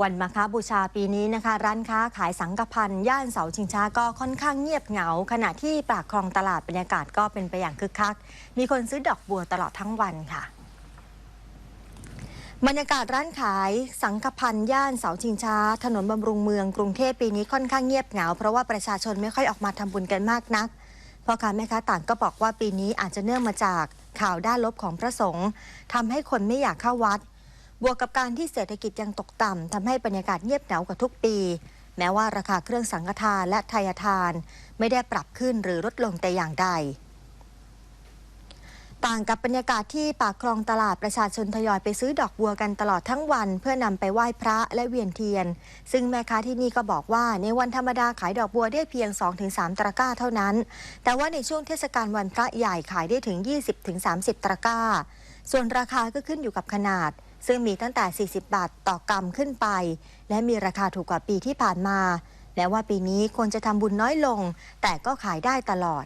วันมาฆบูชาปีนี้นะคะ ร้านค้าขายสังกพันย่านเสาชิงช้าก็ค่อนข้างเงียบเหงา ขณะที่ปากคลองตลาดบรรยากาศก็เป็นไปอย่างคึกคัก มีคนซื้อดอกบัวตลอดทั้งวันค่ะบรรยากาศร้านขายสังกพันย่านเสาชิงช้า ถนนบำรุงเมืองกรุงเทพปีนี้ค่อนข้างเงียบเหงา เพราะว่าประชาชนไม่ค่อยออกมาทำบุญกันมากนักพ่อค้าแม่ค้าต่างก็บอกว่าปีนี้อาจจะเนื่องมาจากข่าวด้านลบของพระสงฆ์ทำให้คนไม่อยากเข้าวัด บวกกับการที่เศรษฐกิจยังตกต่ำทำให้บรรยากาศเงียบเหงากว่าทุกปี แม้ว่าราคาเครื่องสังฆทานและทายทาน ไม่ได้ปรับขึ้นหรือลดลงแต่อย่างใด ต่างกับบรรยากาศที่ปากคลองตลาดประชาชนทยอยไปซื้อดอกบัวกันตลอดทั้งวัน เพื่อนำไปไหว้พระและเวียนเทียน ซึ่งแม่ค้าที่นี่ก็บอกว่า ในวันธรรมดาขายดอกบัวได้เพียง 2-3 ตะกร้าเท่านั้น แต่ว่าในช่วงเทศกาลวันพระใหญ่ขายได้ถึง 20-30 ตะกร้า ส่วนราคาก็ขึ้นอยู่กับขนาด ซึ่งมีตั้งแต่ 40 บาทต่อกรัมขึ้นไป และมีราคาถูกกว่าปีที่ผ่านมาแม้ว่าปีนี้คนจะทำบุญน้อยลง แต่ก็ขายได้ตลอด